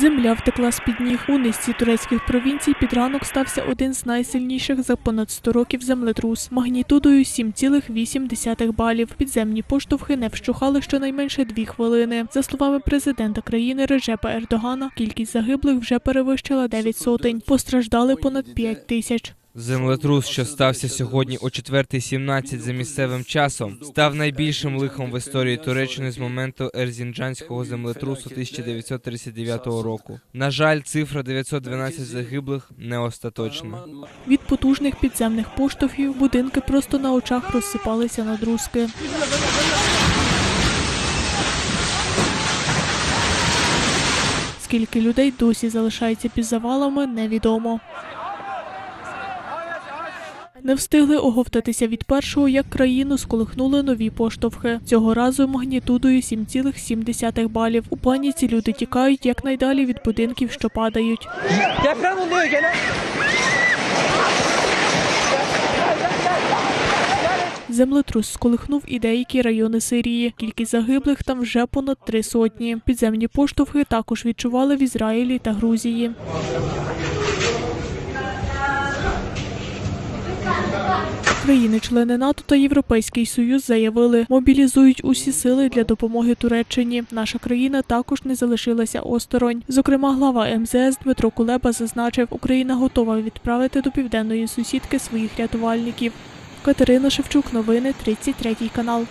Земля втекла з під ніг. У низці турецьких провінцій під ранок стався один з найсильніших за понад 100 років землетрус магнітудою 7,8 балів. Підземні поштовхи не вщухали щонайменше дві хвилини. За словами президента країни Режепа Ердогана, кількість загиблих вже перевищила 9 сотень. Постраждали понад 5 тисяч. Землетрус, що стався сьогодні о 4.17 за місцевим часом, став найбільшим лихом в історії Туреччини з моменту Ерзінджанського землетрусу 1939 року. На жаль, цифра 912 загиблих не остаточна. Від потужних підземних поштовхів будинки просто на очах розсипалися на друзки. Скільки людей досі залишається під завалами, невідомо. Не встигли оговтатися від першого, як країну сколихнули нові поштовхи. Цього разу магнітудою 7,7 балів. У паніці люди тікають якнайдалі від будинків, що падають. Землетрус сколихнув і деякі райони Сирії. Кількість загиблих там вже понад три сотні. Підземні поштовхи також відчували в Ізраїлі та Грузії. Країни-члени НАТО та Європейський Союз заявили, мобілізують усі сили для допомоги Туреччині. Наша країна також не залишилася осторонь. Зокрема, глава МЗС Дмитро Кулеба зазначив, Україна готова відправити до південної сусідки своїх рятувальників. Катерина Шевчук, новини 33 канал.